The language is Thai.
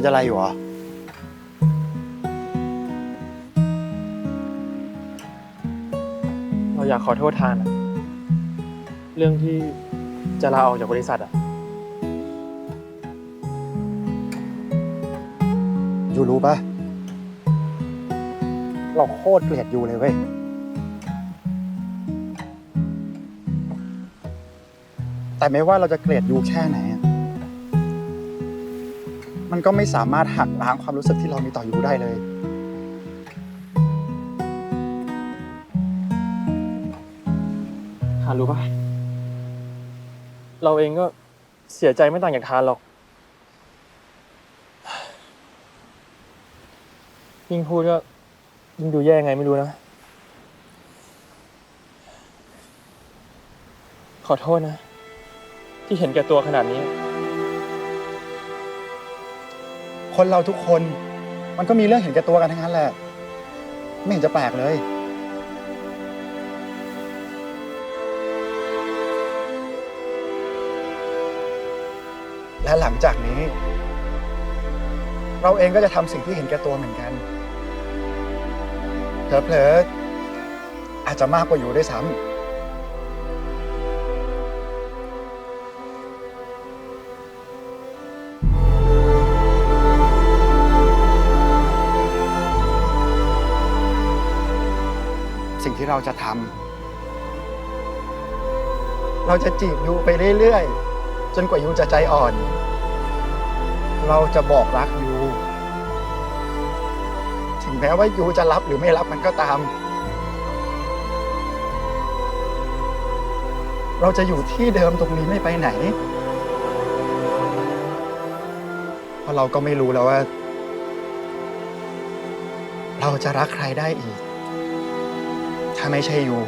ดอะไรอยู่เหรอเราอยากขอโทษทานอะเรื่องที่จะลาออกจากบริษัทอะยูรู้ปะเราโคตรเกลียดยูเลยเว้ย แต่ไม่ว่าเราจะเกลียดยูแค่ไหนอะ มันก็ไม่สามารถหักล้างความรู้สึกที่เรามีต่อยูได้เลย ทานรู้ปะเราเองก็เสียใจไม่ต่างจากทานหรอก ยิ่งพูดก็ยิ่งดูแย่ไงไม่รู้นะ ขอโทษนะ ที่เห็นแก่ตัวขนาดนี้ คนเราทุกคน มันก็มีเรื่องเห็นแก่ตัวกันทั้งนั้นแหละ ไม่เห็นจะแปลกเลย และหลังจากนี้ เราเองก็จะทำสิ่งที่เห็นแก่ตัวเหมือนกันเผลอๆอาจจะมากกว่าอยู่ด้วยซ้ำ สิ่งที่เราจะทำเราจะจีบยูไปเรื่อยๆ จนกว่ายูจะใจอ่อน เราจะบอกรักยูถึงแม้ว่ายูจะรับหรือไม่รับมันก็ตาม เราจะอยู่ที่เดิมตรงนี้ไม่ไปไหน เพราะเราก็ไม่รู้แล้วว่า เราจะรักใครได้อีก ถ้าไม่ใช่ยู